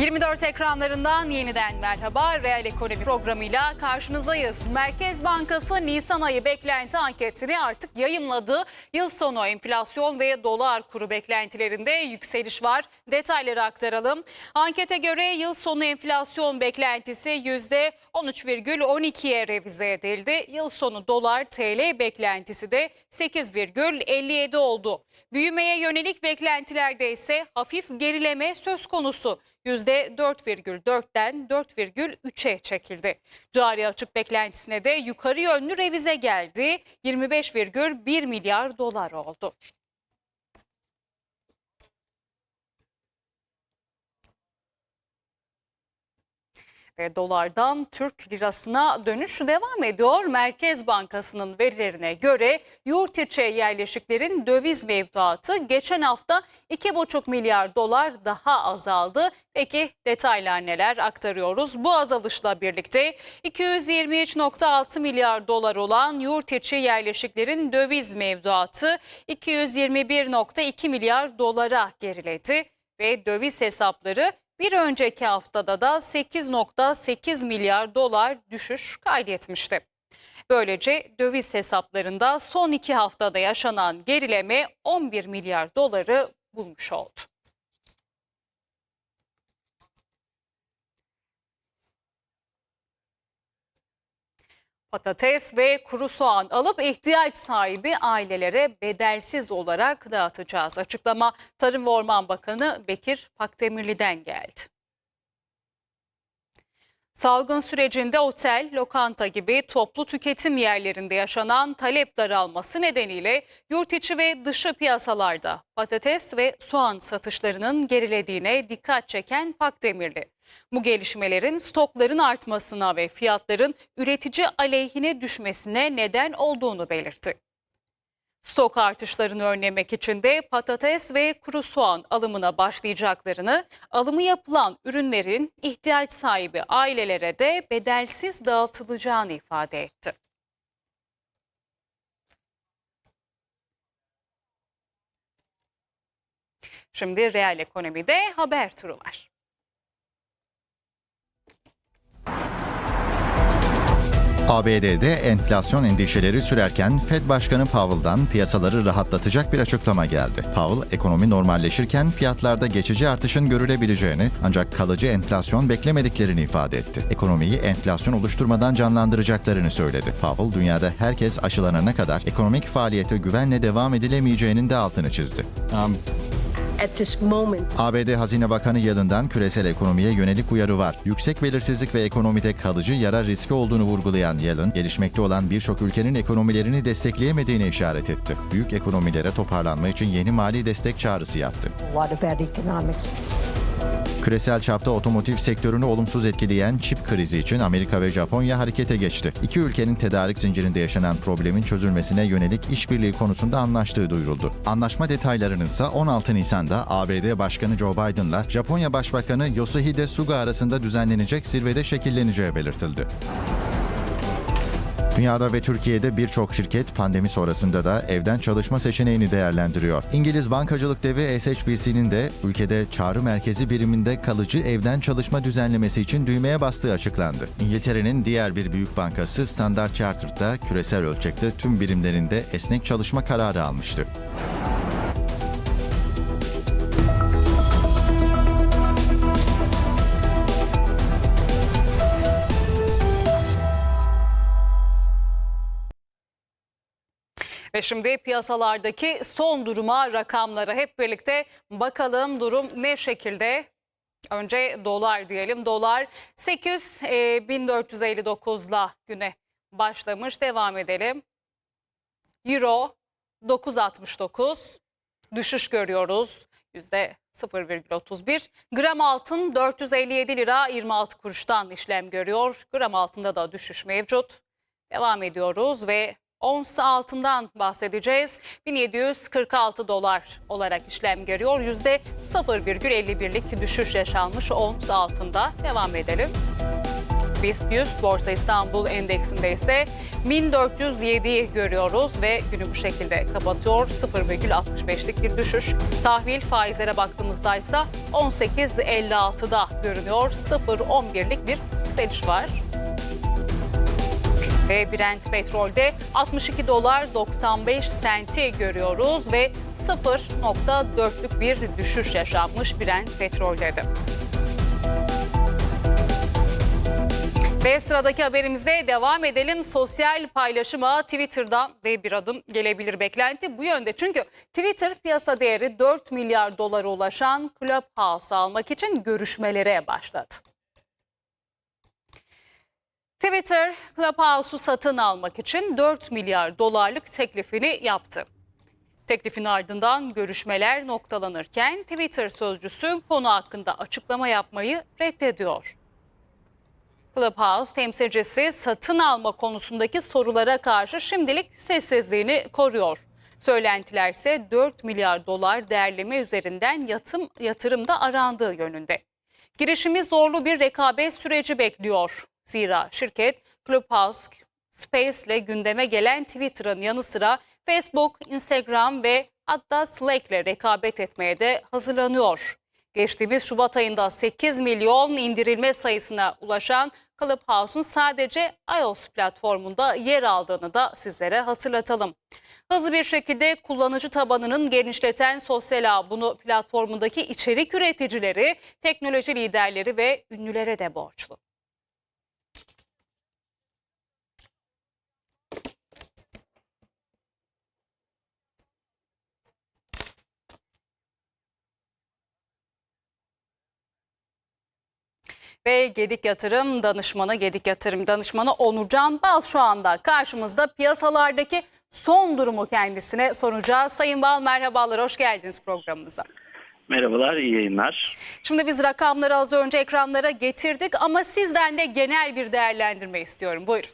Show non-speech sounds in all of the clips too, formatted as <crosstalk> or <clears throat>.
24 ekranlarından yeniden merhaba. Reel Ekonomi programıyla karşınızdayız. Merkez Bankası Nisan ayı beklenti anketini artık yayımladı. Yıl sonu enflasyon ve dolar kuru beklentilerinde yükseliş var. Detayları aktaralım. Ankete göre yıl sonu enflasyon beklentisi %13,12'ye revize edildi. Yıl sonu dolar TL beklentisi de 8,57 oldu. Büyümeye yönelik beklentilerde ise hafif gerileme söz konusu. %4,4'ten 4,3'e çekildi. Cari açık beklentisine de yukarı yönlü revize geldi. 25,1 milyar dolar oldu. Dolardan Türk lirasına dönüş devam ediyor. Merkez Bankası'nın verilerine göre yurt içi yerleşiklerin döviz mevduatı geçen hafta 2,5 milyar dolar daha azaldı. Peki detaylar neler aktarıyoruz? Bu azalışla birlikte 223.6 milyar dolar olan yurt içi yerleşiklerin döviz mevduatı 221.2 milyar dolara geriledi ve döviz hesapları bir önceki haftada da 8.8 milyar dolar düşüş kaydetmişti. Böylece döviz hesaplarında son iki haftada yaşanan gerileme 11 milyar doları bulmuş oldu. Patates ve kuru soğan alıp ihtiyaç sahibi ailelere bedelsiz olarak dağıtacağız. Açıklama Tarım ve Orman Bakanı Bekir Pakdemirli'den geldi. Salgın sürecinde otel, lokanta gibi toplu tüketim yerlerinde yaşanan talep daralması nedeniyle yurt içi ve dışı piyasalarda patates ve soğan satışlarının gerilediğine dikkat çeken Pakdemirli. Bu gelişmelerin stokların artmasına ve fiyatların üretici aleyhine düşmesine neden olduğunu belirtti. Stok artışlarını önlemek için de patates ve kuru soğan alımına başlayacaklarını, alımı yapılan ürünlerin ihtiyaç sahibi ailelere de bedelsiz dağıtılacağını ifade etti. Şimdi reel ekonomide haber turu var. ABD'de enflasyon endişeleri sürerken Fed Başkanı Powell'dan piyasaları rahatlatacak bir açıklama geldi. Powell, ekonomi normalleşirken fiyatlarda geçici artışın görülebileceğini ancak kalıcı enflasyon beklemediklerini ifade etti. Ekonomiyi enflasyon oluşturmadan canlandıracaklarını söyledi. Powell, dünyada herkes aşılanana kadar ekonomik faaliyete güvenle devam edilemeyeceğinin de altını çizdi. Um. ABD Hazine Bakanı Yalın'dan küresel ekonomiye yönelik uyarı var. Yüksek belirsizlik ve ekonomide kalıcı yara riski olduğunu vurgulayan Yalın, gelişmekte olan birçok ülkenin ekonomilerini destekleyemediğine işaret etti. Büyük ekonomilere toparlanma için yeni mali destek çağrısı yaptı. A lot of bad economics. Küresel çapta otomotiv sektörünü olumsuz etkileyen çip krizi için Amerika ve Japonya harekete geçti. İki ülkenin tedarik zincirinde yaşanan problemin çözülmesine yönelik işbirliği konusunda anlaştığı duyuruldu. Anlaşma detaylarının ise 16 Nisan'da ABD Başkanı Joe Biden'la Japonya Başbakanı Yoshihide Suga arasında düzenlenecek zirvede şekilleneceği belirtildi. Dünyada ve Türkiye'de birçok şirket pandemi sonrasında da evden çalışma seçeneğini değerlendiriyor. İngiliz bankacılık devi SHBC'nin de ülkede çağrı merkezi biriminde kalıcı evden çalışma düzenlemesi için düğmeye bastığı açıklandı. İngiltere'nin diğer bir büyük bankası Standard Chartered'da küresel ölçekte tüm birimlerinde esnek çalışma kararı almıştı. Ve şimdi piyasalardaki son duruma, rakamlara hep birlikte bakalım durum ne şekilde? Önce dolar diyelim. Dolar 8 e, 1459'la güne başlamış. Devam edelim. Euro 9.69 düşüş görüyoruz. Yüzde 0,31. Gram altın 457 lira 26 kuruştan işlem görüyor. Gram altında da düşüş mevcut. Devam ediyoruz ve ons altından bahsedeceğiz. 1746 dolar olarak işlem görüyor. Yüzde 0,51'lik düşüş yaşanmış ons altında. Devam edelim. BIST 100 Borsa İstanbul Endeksinde ise 1407'yi görüyoruz ve günü bu şekilde kapatıyor. 0,65'lik bir düşüş. Tahvil faizlere baktığımızda ise 18.56'da görünüyor. 0.11'lik bir yükseliş var. Ve Brent petrolde 62 dolar 95 senti görüyoruz ve 0.4'lük bir düşüş yaşanmış Brent petrolde de. Ve sıradaki haberimize devam edelim. Sosyal paylaşıma Twitter'dan ve bir adım gelebilir beklenti bu yönde. Çünkü Twitter piyasa değeri 4 milyar dolara ulaşan Clubhouse almak için görüşmelere başladı. Twitter, Clubhouse'u satın almak için 4 milyar dolarlık teklifini yaptı. Teklifin ardından görüşmeler noktalanırken Twitter sözcüsü konu hakkında açıklama yapmayı reddediyor. Clubhouse temsilcisi satın alma konusundaki sorulara karşı şimdilik sessizliğini koruyor. Söylentiler ise 4 milyar dolar değerleme üzerinden yatım, yatırımda arandığı yönünde. Girişimi zorlu bir rekabet süreci bekliyor. Zira şirket Clubhouse Space ile gündeme gelen Twitter'ın yanı sıra Facebook, Instagram ve hatta Slack ile rekabet etmeye de hazırlanıyor. Geçtiğimiz Şubat ayında 8 milyon indirilme sayısına ulaşan Clubhouse'un sadece iOS platformunda yer aldığını da sizlere hatırlatalım. Hızlı bir şekilde kullanıcı tabanının genişleten sosyal ağ bunu platformundaki içerik üreticileri, teknoloji liderleri ve ünlülere de borçlu. Ve Gedik Yatırım danışmanı, Gedik Yatırım danışmanı Onurcan Bal şu anda karşımızda piyasalardaki son durumu kendisine soracağız. Sayın Bal merhabalar, hoş geldiniz programımıza. Merhabalar, iyi yayınlar. Şimdi biz rakamları az önce ekranlara getirdik ama sizden de genel bir değerlendirme istiyorum. Buyurun.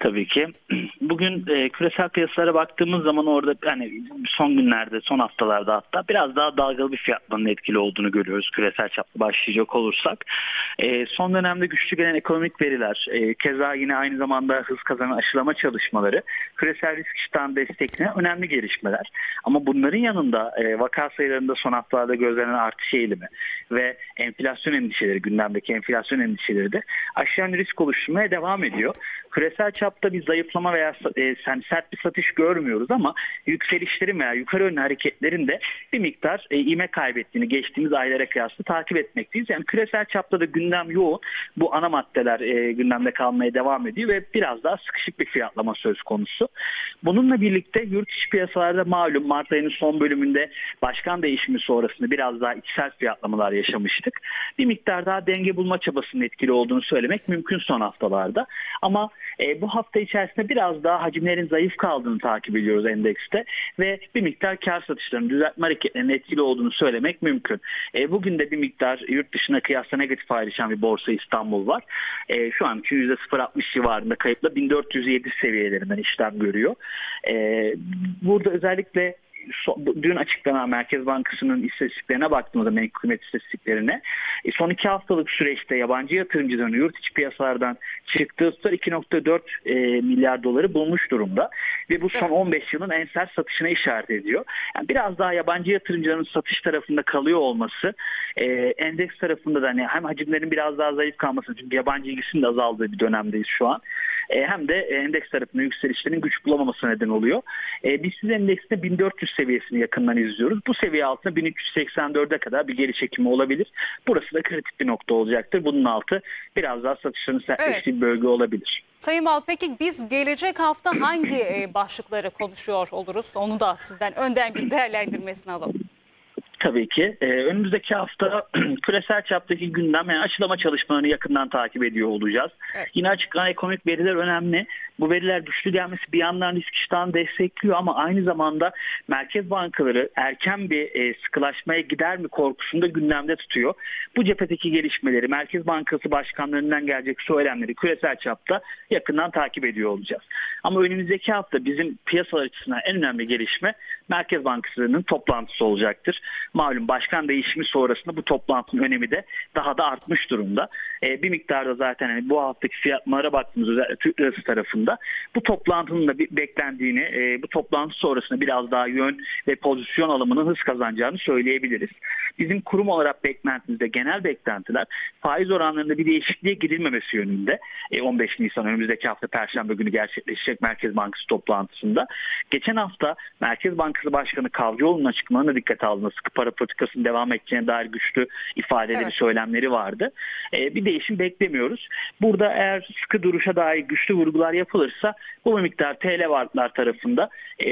Tabii ki. <clears throat> Bugün e, küresel piyasalara baktığımız zaman orada hani son günlerde, son haftalarda hatta biraz daha dalgalı bir fiyatlanın etkili olduğunu görüyoruz küresel çapta başlayacak olursak. E, son dönemde güçlü gelen ekonomik veriler, e, keza yine aynı zamanda hız kazanan aşılama çalışmaları küresel risk iştahını destekleyen önemli gelişmeler. Ama bunların yanında e, vaka sayılarında son haftalarda gözlenen artış eğilimi ve enflasyon endişeleri, gündemdeki enflasyon endişeleri de aşağı risk oluşturmaya devam ediyor. Küresel çapta bir zayıflama veya e, yani sert bir satış görmüyoruz ama yükselişlerin veya yukarı yönlü hareketlerin de bir miktar e, ivme kaybettiğini geçtiğimiz aylara kıyasla takip etmekteyiz. Yani küresel çapta da gündem yoğun. Bu ana maddeler e, gündemde kalmaya devam ediyor ve biraz daha sıkışık bir fiyatlama söz konusu. Bununla birlikte yurt içi piyasalarda malum Mart ayının son bölümünde başkan değişimi sonrasında biraz daha içsel fiyatlamalar yaşamıştık. Bir miktar daha denge bulma çabasının etkili olduğunu söylemek mümkün son haftalarda. Ama e, bu hafta içerisinde biraz daha hacimlerin zayıf kaldığını takip ediyoruz endekste ve bir miktar kar satışlarının düzeltme hareketlerinin etkili olduğunu söylemek mümkün. E, bugün de bir miktar yurt dışına kıyasla negatif ayrışan bir borsa İstanbul var. E, şu an için %0.60 civarında kayıpla 1407 seviyelerinden işlem görüyor. E, burada özellikle dün açıklanan Merkez Bankası'nın istatistiklerine baktığımızda menkul kıymet istatistiklerine e, son iki haftalık süreçte yabancı yatırımcıların yurt içi piyasalardan çıktığı tutar 2.4 e, milyar doları bulmuş durumda ve bu son 15 yılın en sert satışına işaret ediyor. Yani biraz daha yabancı yatırımcıların satış tarafında kalıyor olması e, endeks tarafında da hani hem hacimlerin biraz daha zayıf kalması çünkü yabancı ilgisinin de azaldığı bir dönemdeyiz şu an. E, hem de endeks tarafında yükselişlerin güç bulamaması neden oluyor. E, biz siz endekste 1400 seviyesini yakından izliyoruz. Bu seviye altında 1384'e kadar bir geri çekimi olabilir. Burası da kritik bir nokta olacaktır. Bunun altı biraz daha satışların sertleştiği bir bölge olabilir. Sayın Bal peki biz gelecek hafta hangi e, başlıkları konuşuyor oluruz? Onu da sizden önden bir değerlendirmesini alalım. Tabii ki. Ee, önümüzdeki hafta <clears throat> küresel çaptaki gündem yani aşılama çalışmalarını yakından takip ediyor olacağız. Evet. Yine açıklanan ekonomik veriler önemli. Bu veriler güçlü gelmesi bir yandan risk iştahını destekliyor ama aynı zamanda merkez bankaları erken bir e, sıkılaşmaya gider mi korkusunu da gündemde tutuyor. Bu cephedeki gelişmeleri Merkez Bankası başkanlarından gelecek söylemleri küresel çapta yakından takip ediyor olacağız. Ama önümüzdeki hafta bizim piyasalar açısından en önemli gelişme Merkez Bankası'nın toplantısı olacaktır. Malum başkan değişimi sonrasında bu toplantının önemi de daha da artmış durumda. e, bir miktarda zaten hani bu haftaki fiyatlara baktığımız özellikle Türk lirası tarafında bu toplantının da bir beklendiğini, e, bu toplantı sonrasında biraz daha yön ve pozisyon alımının hız kazanacağını söyleyebiliriz. Bizim kurum olarak beklentimizde genel beklentiler faiz oranlarında bir değişikliğe gidilmemesi yönünde. E, 15 Nisan önümüzdeki hafta Perşembe günü gerçekleşecek Merkez Bankası toplantısında. Geçen hafta Merkez Bankası Başkanı Kavcıoğlu'nun açıklamalarına dikkate alındı. Sıkı para politikasının devam edeceğine dair güçlü ifadeleri, Evet. söylemleri vardı. E, bir değişim beklemiyoruz. Burada eğer sıkı duruşa dair güçlü vurgular yapılırsa bu miktar TL varlıklar tarafında e,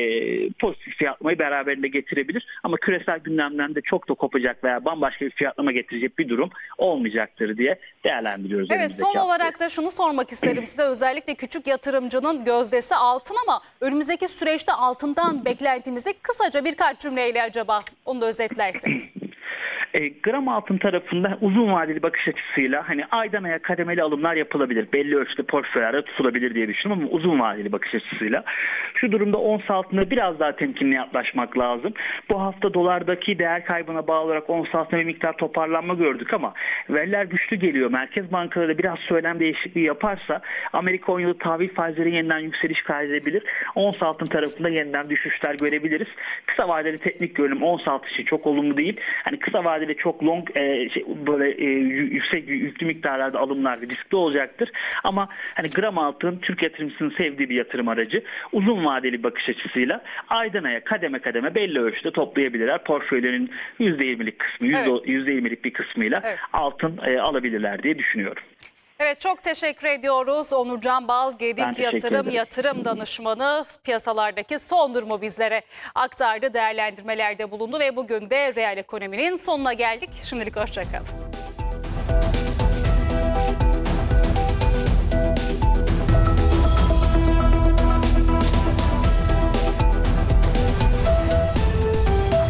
pozitif fiyatlamayı beraberinde getirebilir. Ama küresel gündemden de çok da kopacak veya bambaşka bir fiyatlama getirecek bir durum olmayacaktır diye değerlendiriyoruz. Evet son olarak da şunu sormak isterim size özellikle küçük yatırımcının gözdesi altın ama önümüzdeki süreçte altından beklentimizde kısaca birkaç cümleyle acaba onu da özetlerseniz. E, gram altın tarafında uzun vadeli bakış açısıyla hani aydan aya kademeli alımlar yapılabilir. Belli ölçüde portföylerde tutulabilir diye düşünüyorum ama uzun vadeli bakış açısıyla. Şu durumda ons altında biraz daha temkinli yaklaşmak lazım. Bu hafta dolardaki değer kaybına bağlı olarak ons altında bir miktar toparlanma gördük ama veriler güçlü geliyor. Merkez bankaları biraz söylem değişikliği yaparsa Amerika 10 yılı tahvil faizleri yeniden yükseliş kaydedebilir. Ons altın tarafında yeniden düşüşler görebiliriz. Kısa vadeli teknik görünüm ons altı için çok olumlu değil. Hani kısa vadeli çok long e, şey, böyle e, yü- yüksek yüklü miktarlarda alımlar riskli olacaktır. Ama hani gram altın Türk yatırımcısının sevdiği bir yatırım aracı. Uzun vadeli bakış açısıyla aydan aya kademe kademe belli ölçüde toplayabilirler. Portföylerin %20'lik kısmı, Evet. %20'lik bir kısmıyla Evet. altın e, alabilirler diye düşünüyorum. Evet çok teşekkür ediyoruz. Onurcan Bal, Gedik Yatırım ederim. Yatırım Danışmanı piyasalardaki son durumu bizlere aktardı, değerlendirmelerde bulundu ve bugün de reel ekonominin sonuna geldik. Şimdilik hoşçakalın.